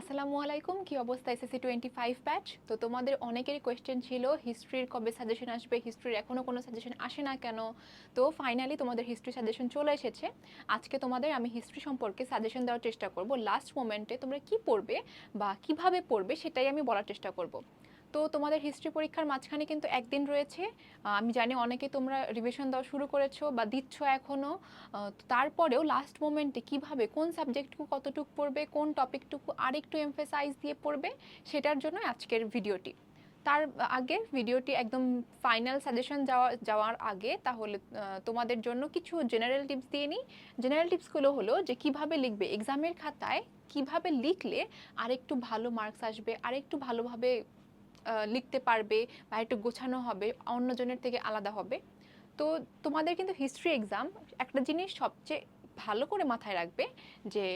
আসসালামু আলাইকুম, কি অবস্থা এসএসসি টোয়েন্টি ফাইভ ব্যাচ তো তোমাদের অনেকেরই কোয়েশ্চেন ছিল হিস্ট্রির কবে সাজেশন আসবে হিস্ট্রির এখনও কোনো সাজেশন আসে না কেন? তো ফাইনালি তোমাদের হিস্ট্রি সাজেশন চলে এসেছে। আজকে তোমাদের আমি হিস্ট্রি সম্পর্কে সাজেশন দেওয়ার চেষ্টা করব। লাস্ট মোমেন্টে তোমরা কি পড়বে বা কীভাবে পড়বে সেটাই আমি বলার চেষ্টা করব। তো তোমাদের হিস্ট্রি পরীক্ষার মাঝখানে কিন্তু একদিন রয়েছে। আমি জানি অনেকে তোমরা রিভিশন দেওয়া শুরু করেছ বা দিচ্ছ এখনও তারপরেও লাস্ট মোমেন্টে কীভাবে, কোন সাবজেক্টটুকু কতটুকু পড়বে, কোন টপিকটুকু আরেকটু এমফেসাইজ দিয়ে পড়বে, সেটার জন্য আজকের ভিডিওটি তার আগে ভিডিওটি একদম ফাইনাল সাজেশন যাওয়া, যাওয়ার আগে তাহলে তোমাদের জন্য কিছু জেনারেল টিপস দিয়ে নিই। জেনারেল টিপসগুলো হলো যে কীভাবে লিখবে এক্সামের খাতায় কীভাবে লিখলে আরেকটু ভালো মার্কস আসবে, আরেকটু ভালোভাবে লিখতে পারবে বা একটু গোছানো হবে, অন্যজনের থেকে আলাদা হবে। তো তোমাদের কিন্তু হিস্ট্রি এক্সাম একটা জিনিস সবচেয়ে ভালো করে মাথায় রাখবে যে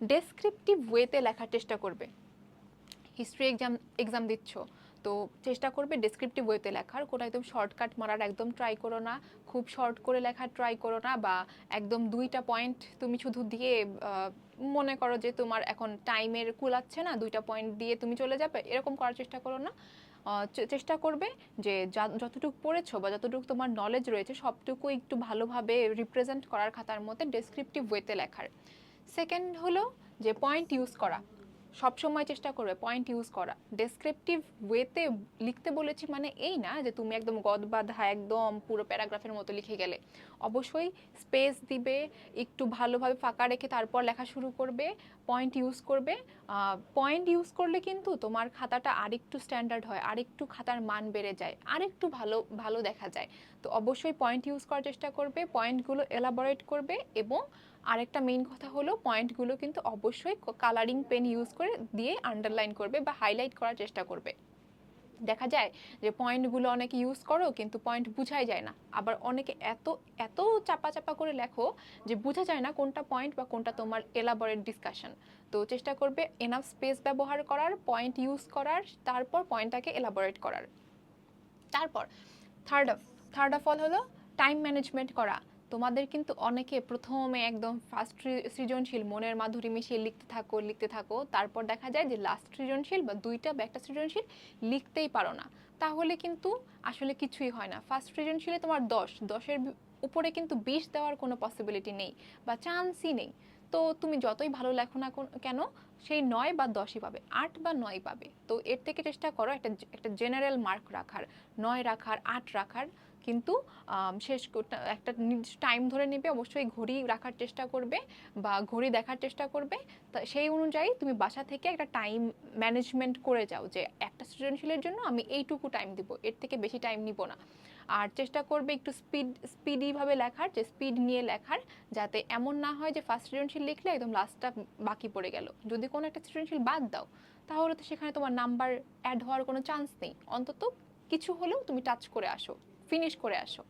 ডেসক্রিপটিভ ওয়েতে লেখার চেষ্টা করবে। হিস্ট্রি এক্সাম এক্সাম দিচ্ছ তো চেষ্টা করবে ডেসক্রিপটিভ ওয়েতে লেখার। কোনো একদম শর্টকাট মারার একদম ট্রাই করো না। খুব শর্ট করে লেখার ট্রাই করো না বা একদম দুইটা পয়েন্ট তুমি শুধু দিয়ে মনে করো যে তোমার এখন টাইমের কুলাচ্ছে না, দুইটা পয়েন্ট দিয়ে তুমি চলে যাবে, এরকম করার চেষ্টা করো না। চেষ্টা করবে যে যতটুকু পড়েছো বা যতটুকু তোমার নলেজ রয়েছে, সবটুকু একটু ভালোভাবে রিপ্রেজেন্ট করার খাতার মধ্যে ডেসক্রিপটিভ ওয়েতে লেখার। সেকেন্ড হলো যে পয়েন্ট ইউজ করা। সব সময় চেষ্টা করবে পয়েন্ট ইউজ করা। ডেসক্রিপটিভ ওয়েতে লিখতে বলেছি মানে এই না যে তুমি একদম গদ বাঁধা একদম পুরো প্যারাগ্রাফের মতো লিখে গেলে। অবশ্যই স্পেস দিবে, একটু ভালোভাবে ফাঁকা রেখে তারপর লেখা শুরু করবে পয়েন্ট ইউজ করবে। পয়েন্ট ইউজ করলে কিন্তু তোমার খাতাটা আরেকটু স্ট্যান্ডার্ড হয়, আরেকটু খাতার মান বেড়ে যায়, আরেকটু ভালো ভালো দেখা যায়। তো অবশ্যই পয়েন্ট ইউজ করার চেষ্টা করবে পয়েন্টগুলো এলাবোরেট করবে এবং আরেকটা মেইন কথা হলো পয়েন্টগুলো কিন্তু অবশ্যই কালারিং পেন ইউজ করে দিয়ে আন্ডারলাইন করবে বা হাইলাইট করার চেষ্টা করবে। দেখা যায় যে পয়েন্টগুলো অনেকে ইউজ করো কিন্তু পয়েন্ট বুঝাই যায় না। আবার অনেকে এত এত চাপা চাপা করে লেখো যে বোঝা যায় না কোনটা পয়েন্ট বা কোনটা তোমার এলাবোরেট ডিসকাশন তো চেষ্টা করবে এনাফ স্পেস ব্যবহার করার পয়েন্ট ইউজ করার, তারপর পয়েন্টটাকে এলাবোরেট করার। তারপর third of third of all হলো টাইম ম্যানেজমেন্ট করা। তোমাদের কিন্তু অনেকে প্রথমে একদম ফার্স্ট সৃজনশীল, মনের মাধুরী মিশিয়ে লিখতে থাকো লিখতে থাকো। তারপর দেখা যায় যে লাস্ট সৃজনশীল বা দুইটা বা একটা সৃজনশীল লিখতেই পারো না। তাহলে কিন্তু আসলে কিছুই হয় না। ফার্স্ট সৃজনশীলে তোমার দশ। দশের উপরে কিন্তু বিশ দেওয়ার কোনো পসিবিলিটি নেই বা চান্সই নেই। তো তুমি যতই ভালো লেখো না কেন সেই নয় বা দশই পাবে, আট বা নয় পাবে। তো এর থেকে চেষ্টা করো একটা একটা জেনারেল মার্ক রাখার, নয় রাখার, আট রাখার। কিন্তু শেষ একটা টাইম ধরে নেবে, অবশ্যই ঘড়ি রাখার চেষ্টা করবে বা ঘড়ি দেখার চেষ্টা করবে। তা সেই অনুযায়ী তুমি বাসা থেকে একটা টাইম ম্যানেজমেন্ট করে যাও যে, একটা সৃজনশীলের জন্য আমি এইটুকু টাইম দিব, এর থেকে বেশি টাইম নিব না। আর চেষ্টা করবে একটু স্পিড স্পিডিভাবে লেখার, যে স্পিড নিয়ে লেখার, যাতে এমন না হয় যে ফার্স্ট সৃজনশীল লিখলে একদম লাস্টটা বাকি পড়ে গেল। যদি কোনো একটা সৃজনশীল বাদ দাও, তাহলে তো সেখানে তোমার নাম্বার অ্যাড হওয়ার কোনো চান্স নেই। অন্তত কিছু হলেও তুমি টাচ করে আসো। ফিনিশ করে আসো।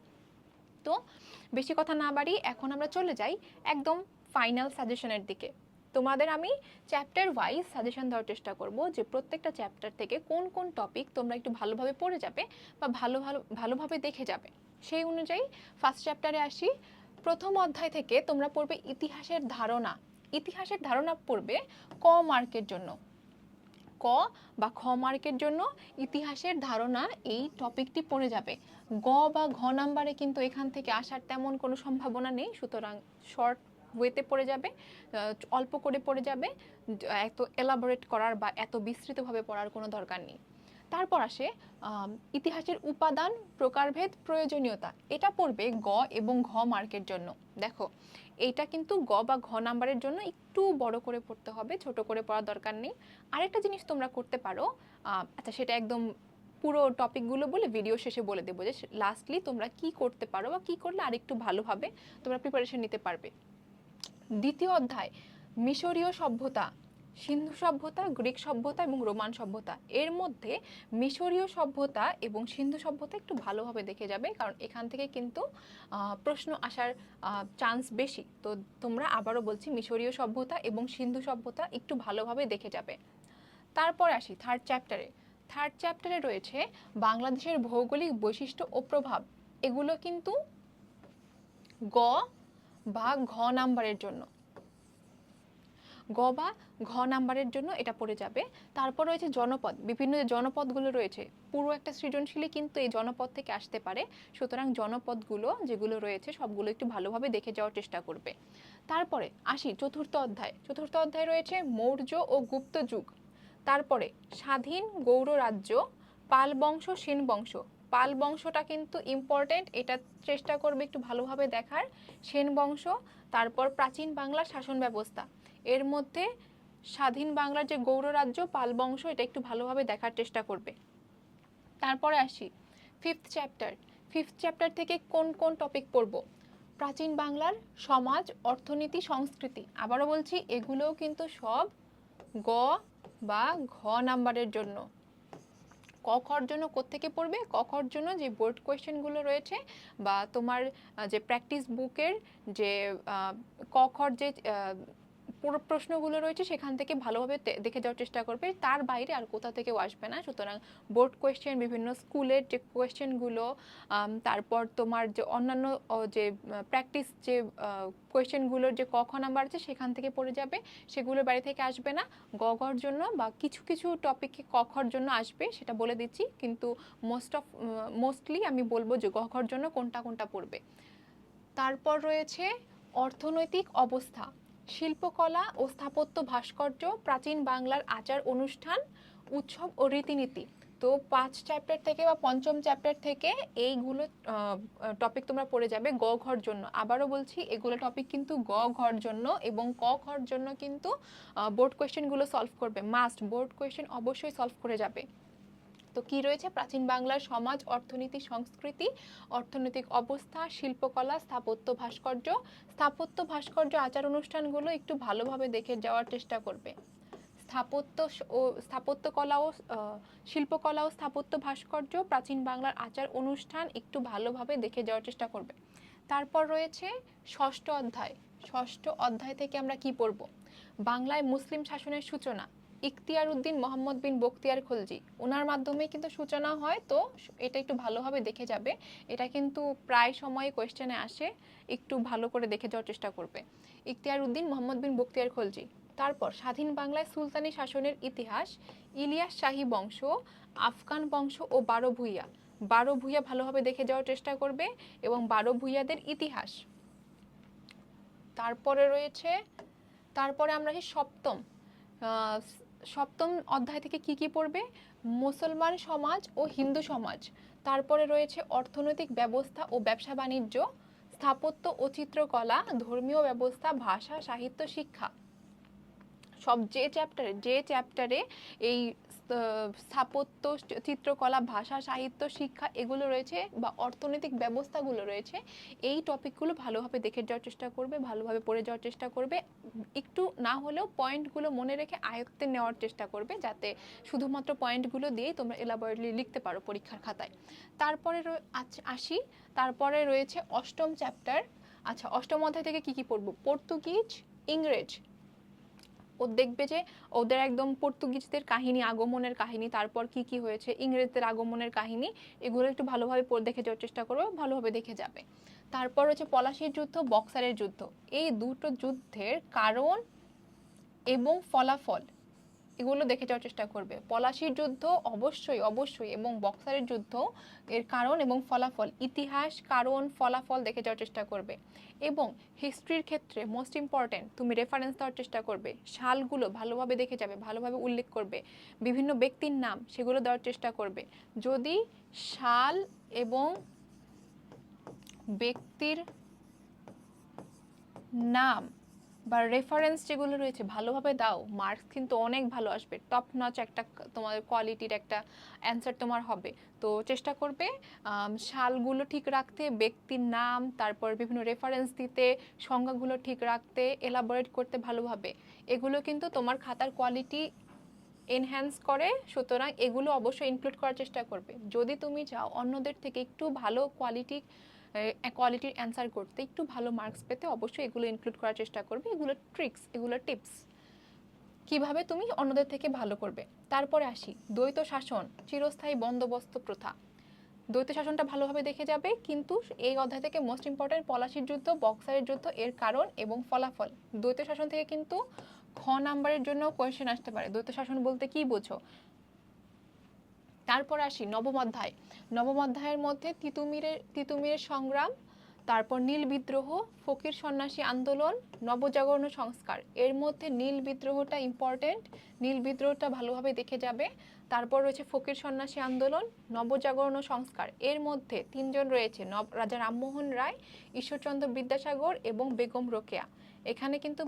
তো বেশি কথা না বাড়ি এখন আমরা চলে যাই একদম ফাইনাল সাজেশনের দিকে। তোমাদের আমি চ্যাপ্টার ওয়াইজ সাজেশন দেওয়ার চেষ্টা করব যে প্রত্যেকটা চ্যাপ্টার থেকে কোন কোন টপিক তোমরা একটু ভালোভাবে পড়ে যাবে বা ভালো ভালো, ভালোভাবে দেখে যাবে। সেই অনুযায়ী ফার্স্ট চ্যাপ্টারে আসি। প্রথম অধ্যায় থেকে তোমরা পড়বে ইতিহাসের ধারণা। ইতিহাসের ধারণা পড়বে ক মার্কের জন্য। ক বা খ মার্কের জন্য ইতিহাসের ধারণা এই টপিকটি পড়ে যাবে। গ বা ঘ নাম্বারে কিন্তু এখান থেকে আসার তেমন কোনো সম্ভাবনা নেই, সুতরাং শর্ট ওয়েতে পড়ে যাবে অল্প করে পড়ে যাবে, এত এলাবোরেট করার বা এত বিস্তৃতভাবে পড়ার কোনো দরকার নেই। তারপর আসে ইতিহাসের উপাদান, প্রকারভেদ, প্রয়োজনীয়তা। এটা পড়বে গ এবং ঘ মার্কের জন্য। দেখো, এইটা কিন্তু গ বা ঘ নাম্বারের জন্য একটু বড় করে পড়তে হবে, ছোট করে পড়ার দরকার নেই। আরেকটা জিনিস তোমরা করতে পারো আচ্ছা সেটা একদম পুরো টপিকগুলো বলে ভিডিও শেষে বলে দেবো যে লাস্টলি তোমরা কি করতে পারো বা কি করলে আরেকটু ভালোভাবে তোমরা প্রিপারেশন নিতে পারবে। দ্বিতীয় অধ্যায়, মিশরীয় সভ্যতা। সিন্ধু সভ্যতা, গ্রিক সভ্যতা এবং রোমান সভ্যতা। এর মধ্যে মিশরীয় সভ্যতা এবং সিন্ধু সভ্যতা একটু ভালোভাবে দেখে যাবে, কারণ এখান থেকে কিন্তু প্রশ্ন আসার চান্স বেশি। তো তোমরা আবারও বলছি, মিশরীয় সভ্যতা এবং সিন্ধু সভ্যতা একটু ভালোভাবে দেখে যাবে। তারপর আসি থার্ড চ্যাপ্টারে থার্ড চ্যাপ্টারে রয়েছে, বাংলাদেশের ভৌগোলিক বৈশিষ্ট্য ও প্রভাব। এগুলো কিন্তু গ বা ঘ নাম্বারের জন্য। গ বা ঘ নাম্বারের জন্য এটা পড়ে যাবে। তারপর রয়েছে জনপদ, বিভিন্ন যে জনপদগুলো রয়েছে। পুরো একটা সৃজনশীলই কিন্তু এই জনপদ থেকে আসতে পারে। সুতরাং জনপদগুলো যেগুলো রয়েছে সবগুলো একটু ভালোভাবে দেখে যাওয়ার চেষ্টা করবে। তারপরে আসি চতুর্থ অধ্যায়। চতুর্থ অধ্যায় রয়েছে মৌর্য ও গুপ্ত যুগ। তারপরে স্বাধীন গৌর রাজ্য পাল বংশ সেন বংশ পাল বংশটা কিন্তু ইম্পর্টেন্ট এটা চেষ্টা করবে একটু ভালোভাবে দেখার। সেন বংশ, তারপর প্রাচীন বাংলার শাসন ব্যবস্থা। এর মধ্যে স্বাধীন বাংলার যে গৌর রাজ্য পাল বংশ, এটা একটু ভালোভাবে দেখার চেষ্টা করবে। তারপরে আসি ফিফথ চ্যাপ্টার ফিফথ চ্যাপ্টার থেকে কোন কোন টপিক পড়ব? প্রাচীন বাংলার সমাজ, অর্থনীতি, সংস্কৃতি। আবারও বলছি, এগুলোও কিন্তু সব গ বা ঘ নাম্বারের জন্য। ক খর জন্য কোত্থেকে পড়বে? ক খর জন্য যে বোর্ড কোয়েশ্চেনগুলো রয়েছে বা তোমার যে প্র্যাকটিস বুকের যে ক খর যে প্রশ্নগুলো রয়েছে, সেখান থেকে ভালোভাবে দেখে যাওয়ার চেষ্টা করবে। তার বাইরে আর কোথা থেকেও আসবে না। সুতরাং বোর্ড কোয়েশ্চেন বিভিন্ন স্কুলের যে কোয়েশ্চেনগুলো তারপর তোমার যে অন্যান্য যে প্র্যাকটিস যে কোয়েশ্চেনগুলোর যে ক, খ নাম্বার আছে, সেখান থেকে পড়ে যাবে। সেগুলো বাড়ি থেকে আসবে না। গ ঘর জন্য বা কিছু কিছু টপিকে ক খর জন্য আসবে, সেটা বলে দিচ্ছি। কিন্তু মোস্ট অফ মোস্টলি আমি বলব যে গ ঘর জন্য কোনটা কোনটা পড়বে। তারপর রয়েছে অর্থনৈতিক অবস্থা। শিল্পকলা ও স্থাপত্য ভাস্কর্য, প্রাচীন বাংলার আচার অনুষ্ঠান, উৎসব ও রীতিনীতি। তো পাঁচ চ্যাপ্টার থেকে বা পঞ্চম চ্যাপ্টার থেকে এইগুলো টপিক তোমরা পড়ে যাবে গ ঘর জন্য। আবারও বলছি, এগুলো টপিক কিন্তু গ ঘর জন্য এবং ক ঘর জন্য কিন্তু বোর্ড কোয়েশ্চেনগুলো সলভ করবে। মাস্ট বোর্ড কোয়েশ্চেন অবশ্যই সলভ করে যাবে। তো কি রয়েছে? প্রাচীন বাংলার সমাজ, অর্থনীতি, সংস্কৃতি, অর্থনৈতিক অবস্থা, শিল্পকলা, স্থাপত্য ভাস্কর্য। স্থাপত্য ভাস্কর্য আচার অনুষ্ঠানগুলো একটু ভালোভাবে দেখে যাওয়ার চেষ্টা করবে। স্থাপত্য ও, স্থাপত্য কলা ও শিল্পকলা ও স্থাপত্য ভাস্কর্য, প্রাচীন বাংলার আচার অনুষ্ঠান একটু ভালোভাবে দেখে যাওয়ার চেষ্টা করবে। তারপর রয়েছে ষষ্ঠ অধ্যায়। ষষ্ঠ অধ্যায় থেকে আমরা কি পড়ব? বাংলায় মুসলিম শাসনের সূচনা। ইখতিয়ার উদ্দিন মোহাম্মদ বিন বখতিয়ার খলজি। ওনার মাধ্যমেই কিন্তু সূচনা হয়, তো এটা একটু ভালোভাবে দেখে যাবে। এটা কিন্তু প্রায় সময় কোয়েশ্চেনে আসে, একটু ভালো করে দেখে যাওয়ার চেষ্টা করবে। ইখতিয়ার উদ্দিন মোহাম্মদ বিন বখতিয়ার খলজি। তারপর স্বাধীন বাংলায় সুলতানি শাসনের ইতিহাস, ইলিয়াস শাহী বংশ, আফগান বংশ ও বারো ভূঁইয়া। বারো ভূঁইয়া ভালোভাবে দেখে যাওয়ার চেষ্টা করবে এবং বারো ভূঁইয়াদের ইতিহাস। তারপরে রয়েছে, তারপরে আমরা সপ্তম সপ্তম অধ্যায় থেকে কি কি পড়বে? মুসলমান সমাজ ও হিন্দু সমাজ। তারপরে রয়েছে অর্থনৈতিক ব্যবস্থা ও ব্যবসা বাণিজ্য, স্থাপত্য ও চিত্রকলা, ধর্মীয় ব্যবস্থা, ভাষা, সাহিত্য, শিক্ষা। সব যে চ্যাপ্টারে যে চ্যাপ্টারে এই স্থাপত্য, চিত্রকলা, ভাষা, সাহিত্য, শিক্ষা এগুলো রয়েছে বা অর্থনৈতিক ব্যবস্থাগুলো রয়েছে, এই টপিকগুলো ভালোভাবে দেখে যাওয়ার চেষ্টা করবে, ভালোভাবে পড়ে যাওয়ার চেষ্টা করবে। একটু না হলেও পয়েন্টগুলো মনে রেখে আয়ত্তে নেওয়ার চেষ্টা করবে যাতে শুধুমাত্র পয়েন্টগুলো দিয়েই তোমরা এলাবোরেটলি লিখতে পারো পরীক্ষার খাতায়। তারপরে রয়ে- আচ- আসি। তারপরে রয়েছে অষ্টম চ্যাপ্টার। আচ্ছা অষ্টম অধ্যায় থেকে কি কি পড়ব? পর্তুগিজ, ইংরেজ ও দেখবে যে ওদের একদম পর্তুগিজদের কাহিনী, আগমনের কাহিনী, তারপর কি কি হয়েছে, ইংরেজদের আগমনের কাহিনী, এগুলো একটু ভালোভাবে দেখে যাওয়ার চেষ্টা করবে, ভালোভাবে দেখে যাবে। তারপর হচ্ছে পলাশির যুদ্ধ, বক্সারের যুদ্ধ। এই দুটো যুদ্ধের কারণ এবং ফলাফল। এগুলো দেখে যাওয়ার চেষ্টা করবে। পলাশির যুদ্ধ অবশ্যই অবশ্যই এবং বক্সারের যুদ্ধ এর কারণ এবং ফলাফল, ইতিহাস, কারণ, ফলাফল দেখে যাওয়ার চেষ্টা করবে। এবং হিস্ট্রির ক্ষেত্রে মোস্ট ইম্পর্ট্যান্ট তুমি রেফারেন্স দেওয়ার চেষ্টা করবে। সালগুলো ভালোভাবে দেখে যাবে, ভালোভাবে উল্লেখ করবে। বিভিন্ন ব্যক্তির নাম সেগুলো দেওয়ার চেষ্টা করবে। যদি সাল এবং ব্যক্তির নাম বা রেফারেন্স যেগুলো রয়েছে, ভালোভাবে দাও। মার্কস কিন্তু অনেক ভালো আসবে। টপ নচ একটা তোমার কোয়ালিটির একটা অ্যান্সার তোমার হবে। তো চেষ্টা করবে সালগুলো ঠিক রাখতে, ব্যক্তির নাম, তারপর বিভিন্ন রেফারেন্স দিতে, সংজ্ঞাগুলো ঠিক রাখতে এলাবোরেট করতে ভালোভাবে। এগুলো কিন্তু তোমার খাতার কোয়ালিটি এনহ্যান্স করে, সুতরাং এগুলো অবশ্যই ইনক্লুড করার চেষ্টা করবে। যদি তুমি চাও অন্যদের থেকে একটু ভালো কোয়ালিটি কোয়ালিটির অ্যান্সার করতে একটু ভালো মার্কস পেতে অবশ্যই এগুলো ইনক্লুড করার চেষ্টা করবে। এগুলো ট্রিক্স এগুলো টিপস কীভাবে তুমি অন্যদের থেকে ভালো করবে? তারপরে আসি। দ্বৈত শাসন, চিরস্থায়ী বন্দোবস্ত প্রথা। দ্বৈত শাসনটা ভালোভাবে দেখে যাবে, কিন্তু এই অধ্যায় থেকে মোস্ট ইম্পর্ট্যান্ট পলাশির যুদ্ধ, বক্সারের যুদ্ধ, এর কারণ এবং ফলাফল। দ্বৈত শাসন থেকে কিন্তু খ নাম্বারের জন্য কোয়েশ্চেন আসতে পারে। দ্বৈত শাসন বলতে কি বোঝো? তারপর আসি নবম অধ্যায়। নবম অধ্যায়ের মধ্যে তিতুমিরের তিতুমিরের সংগ্রাম, তারপর নীল বিদ্রোহ, ফকির সন্ন্যাসী আন্দোলন, নবজাগরণ সংস্কার। এর মধ্যে নীল বিদ্রোহটা ইম্পর্টেন্ট নীল বিদ্রোহটা ভালোভাবে দেখে যাবে। তারপর রয়েছে ফকির সন্ন্যাসী আন্দোলন, নবজাগরণ সংস্কার। এর মধ্যে তিনজন রয়েছে, নব, রাজা রামমোহন রায়, ঈশ্বরচন্দ্র বিদ্যাসাগর এবং বেগম রোকেয়া। এখানে কিন্তু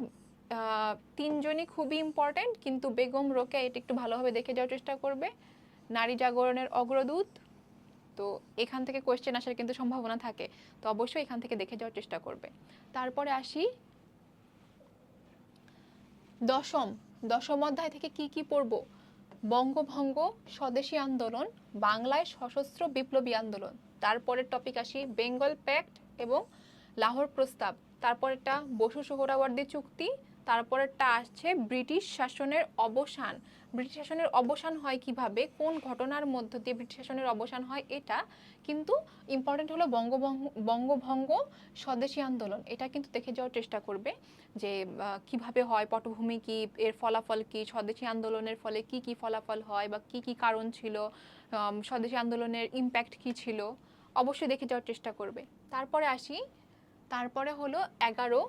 তিনজনই খুবই ইম্পর্টেন্ট কিন্তু বেগম রোকেয়া এটা একটু ভালোভাবে দেখে যাওয়ার চেষ্টা করবে। নারী জাগরণের অগ্রদূত। তো এখান থেকে কোয়েশ্চেন আসার কিন্তু সম্ভাবনা থাকে। তো অবশ্যই এখান থেকে দেখে যাওয়ার চেষ্টা করবে। তারপরে আসি। দশম দশম অধ্যায় থেকে কি কি পড়ব? বঙ্গভঙ্গ, স্বদেশী আন্দোলন, বাংলায় সশস্ত্র বিপ্লবী আন্দোলন। তারপরের টপিক আসি, বেঙ্গল প্যাক্ট এবং লাহোর প্রস্তাব। তারপরেরটা বসু সোহরাওয়ার্দী চুক্তি তারপরেরটা আসছে ব্রিটিশ শাসনের অবসান। ব্রিটিশ শাসনের অবসান হয় কীভাবে? কোন ঘটনার মধ্য দিয়ে ব্রিটিশ শাসনের অবসান হয় এটা কিন্তু ইম্পর্টেন্ট হলো বঙ্গভঙ্গ বঙ্গভঙ্গ স্বদেশী আন্দোলন। এটা কিন্তু দেখে যাওয়ার চেষ্টা করবে যে কীভাবে হয়, পটভূমি কি, এর ফলাফল কি, স্বদেশী আন্দোলনের ফলে কি কি ফলাফল হয় বা কি কি কারণ ছিল স্বদেশী আন্দোলনের ইম্প্যাক্ট কি ছিল, অবশ্যই দেখে যাওয়ার চেষ্টা করবে। তারপরে আসি, তারপরে হলো এগারো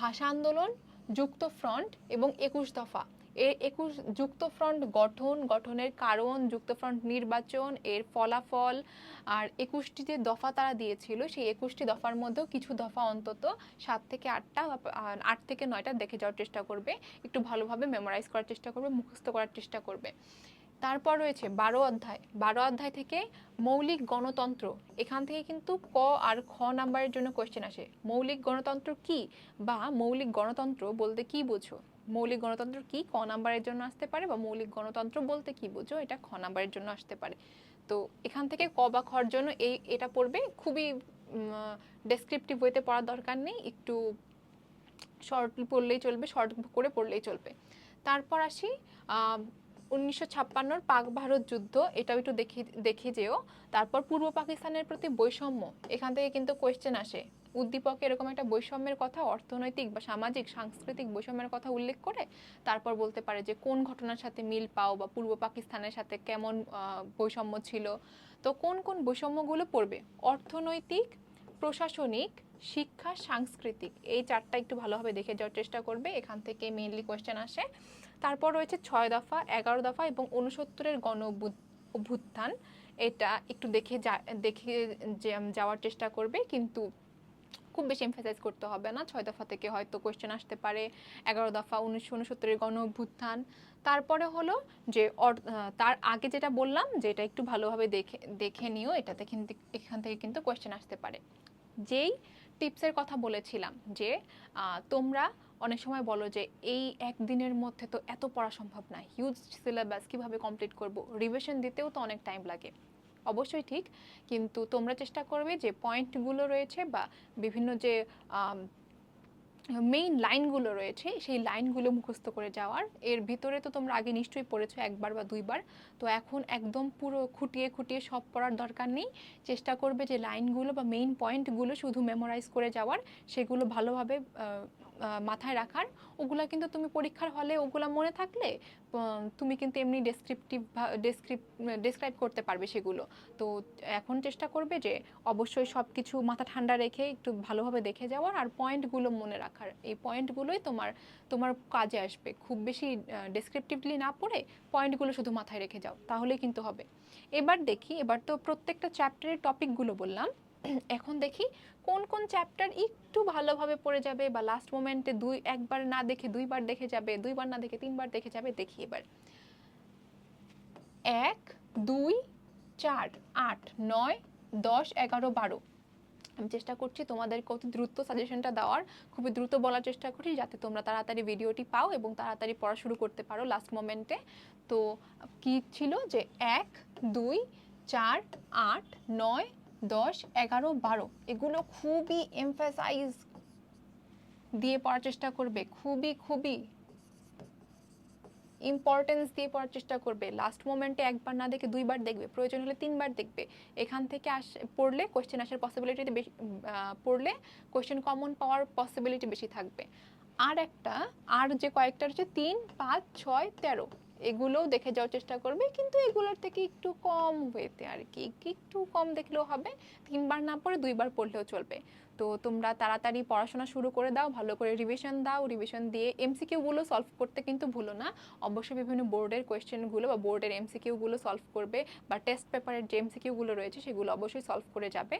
ভাষা আন্দোলন যুক্ত ফ্রন্ট এবং একুশ দফা। এর একুশ যুক্ত ফ্রন্ট গঠন, গঠনের কারণ, যুক্ত ফ্রন্ট নির্বাচন, এর ফলাফল, আর একুশটি যে দফা তারা দিয়েছিল, সেই একুশটি দফার মধ্যেও কিছু দফা অন্তত সাত থেকে আটটা আট থেকে নয়টা দেখে যাওয়ার চেষ্টা করবে। একটু ভালোভাবে মেমোরাইজ করার চেষ্টা করবে, মুখস্থ করার চেষ্টা করবে। তারপর রয়েছে বারো অধ্যায়। বারো অধ্যায় থেকে মৌলিক গণতন্ত্র। এখান থেকে কিন্তু ক আর খ নাম্বারের জন্য কোয়েশ্চেন আসে। মৌলিক গণতন্ত্র কি বা মৌলিক গণতন্ত্র বলতে কি বোঝো? মৌলিক গণতন্ত্র কি ক নাম্বারের জন্য আসতে পারে বা মৌলিক গণতন্ত্র বলতে কি বোঝো? এটা খ নাম্বারের জন্য আসতে পারে। তো এখান থেকে ক বা খর জন্য এই, এটা পড়বে। খুবই ডেসক্রিপটিভ ওয়েতে পড়ার দরকার নেই। একটু শর্ট পড়লেই চলবে শর্ট করে পড়লেই চলবে। তারপর আসি উনিশশো ছাপ্পান্নর পাক ভারত যুদ্ধ, এটাও একটু দেখি, দেখে যেও। তারপর পূর্ব পাকিস্তানের প্রতি বৈষম্য, এখান থেকে কিন্তু কোয়েশ্চেন আসে। উদ্দীপকে এরকম একটা বৈষম্যের কথা, অর্থনৈতিক বা সামাজিক, সাংস্কৃতিক বৈষম্যের কথা উল্লেখ করে, তারপর বলতে পারে যে কোন ঘটনার সাথে মিল পাও বা পূর্ব পাকিস্তানের সাথে কেমন বৈষম্য ছিল। তো কোন কোন বৈষম্যগুলো পড়বে? অর্থনৈতিক, প্রশাসনিক, শিক্ষা, সাংস্কৃতিক। এই চারটা একটু ভালোভাবে দেখে যাওয়ার চেষ্টা করবে। এখান থেকে মেইনলি কোয়েশ্চেন আসে। তারপর রয়েছে ছয় দফা, এগারো দফা এবং উনসত্তরের গণ অভ্যু- অভ্যুত্থান। এটা একটু দেখে যা, দেখে যাওয়ার চেষ্টা করবে, কিন্তু খুব বেশি এমফাসাইজ করতে হবে না। ছয় দফা থেকে হয়তো কোয়েশ্চেন আসতে পারে, এগারো দফা উনিশশো উনসত্তরের গণ অভ্যুত্থান। তারপরে হলো যে তার আগে যেটা বললাম, যে, এটা একটু ভালোভাবে দেখে দেখে নিও, এটাতে কিন্তু এখান থেকে কিন্তু কোয়েশ্চেন আসতে পারে। যেই টিপসের কথা বলেছিলাম, যে তোমরা অনেক সময় বলো যে এই একদিনের মধ্যে তো এত পড়া সম্ভব না। হিউজ সিলেবাস কীভাবে কমপ্লিট করব? রিভিশন দিতেও তো অনেক টাইম লাগে। অবশ্যই ঠিক, কিন্তু তোমরা চেষ্টা করবে যে পয়েন্টগুলো রয়েছে বা বিভিন্ন যে মেইন লাইনগুলো রয়েছে, সেই লাইনগুলো মুখস্থ করে যাওয়ার। এর ভিতরে তো তোমরা আগে নিশ্চয়ই পড়েছো একবার বা দুইবার। তো এখন একদম পুরো খুঁটিয়ে খুঁটিয়ে সব পড়ার দরকার নেই। চেষ্টা করবে যে লাইনগুলো বা মেইন পয়েন্টগুলো শুধু মেমোরাইজ করে যাওয়ার, সেগুলো ভালোভাবে মাথায় রাখার। ওগুলা কিন্তু তুমি পরীক্ষার হলে ওগুলা মনে থাকলে তুমি কিন্তু এমনি ডেসক্রিপটিভ ডেসক্রিপ ডেসক্রাইব করতে পারবে সেগুলো। তো এখন চেষ্টা করবে যে অবশ্যই সব কিছু মাথা ঠান্ডা রেখে একটু ভালোভাবে দেখে যাওয়ার আর পয়েন্টগুলো মনে রাখার। এই পয়েন্টগুলোই তোমার তোমার কাজে আসবে। খুব বেশি ডেসক্রিপটিভলি না পড়ে পয়েন্টগুলো শুধু মাথায় রেখে যাও। তাহলেই কিন্তু হবে। এবার দেখি, এবার তো প্রত্যেকটা চ্যাপ্টারের টপিকগুলো বললাম। এখন দেখি কোন কোন চ্যাপ্টার একটু ভালোভাবে পড়ে যাবে বা লাস্ট মোমেন্টে দুই, একবার না দেখে দুইবার দেখে যাবে, দুইবার না দেখে তিনবার দেখে যাবে, দেখি এবার। এক, দুই, চার, আট, নয়, দশ, এগারো, বারো। আমি চেষ্টা করছি তোমাদেরকে অতি দ্রুত সাজেশনটা দেওয়ার, খুবই দ্রুত বলার চেষ্টা করি যাতে তোমরা তাড়াতাড়ি ভিডিওটি পাও এবং তাড়াতাড়ি পড়া শুরু করতে পারো লাস্ট মোমেন্টে তো কি ছিল যে এক, দুই, চার, আট, নয় দশ, এগারো, বারো। এগুলো খুবই এমফাসাইজ দিয়ে পড়ার চেষ্টা করবে। খুবই খুবই ইম্পর্টেন্স দিয়ে পড়ার চেষ্টা করবে। লাস্ট মোমেন্টে একবার না দেখে দুইবার দেখবে। প্রয়োজন হলে তিনবার দেখবে। এখান থেকে আস, পড়লে কোয়েশ্চেন আসার পসিবিলিটি বেশি পড়লে কোয়েশ্চেন কমন পাওয়ার পসিবিলিটি বেশি থাকবে। আর একটা, আর যে কয়েকটা হচ্ছে তিন, পাঁচ, ছয়, তেরো। এগুলোও দেখে যাওয়ার চেষ্টা করবে, কিন্তু এগুলোর থেকে একটু কম ওয়েতে আর কি। একটু কম দেখলেও হবে, তিনবার না পড়ে দুইবার পড়লেও চলবে। তো তোমরা তাড়াতাড়ি পড়াশোনা শুরু করে দাও, ভালো করে রিভিশন দাও রিভিশন দিয়ে এমসিকিউগুলো সলভ করতে কিন্তু ভুলো না। অবশ্যই বিভিন্ন বোর্ডের কোয়েশ্চেনগুলো বা বোর্ডের এমসিকিউগুলো সলভ করবে বা টেস্ট পেপারের যে এমসিকিউগুলো রয়েছে সেগুলো অবশ্যই সলভ করে যাবে।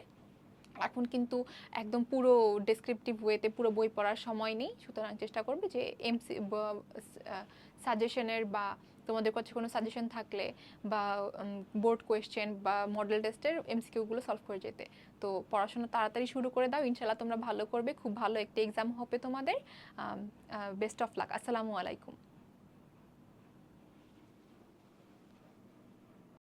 এখন কিন্তু একদম পুরো ডেসক্রিপটিভ ওয়েতে পুরো বই পড়ার সময় নেই, সুতরাং চেষ্টা করবে যে এমসি সাজেশনের বা তোমাদের কাছে কোনো সাজেশন থাকলে বা বোর্ড কোয়েশ্চেন বা মডেল টেস্টের এমসিকিউগুলো সলভ করে যেতে। তো পড়াশোনা তাড়াতাড়ি শুরু করে দাও ইনশাল্লাহ তোমরা ভালো করবে। খুব ভালো একটি এক্সাম হবে তোমাদের। বেস্ট অফ লাক আসসালামু আলাইকুম।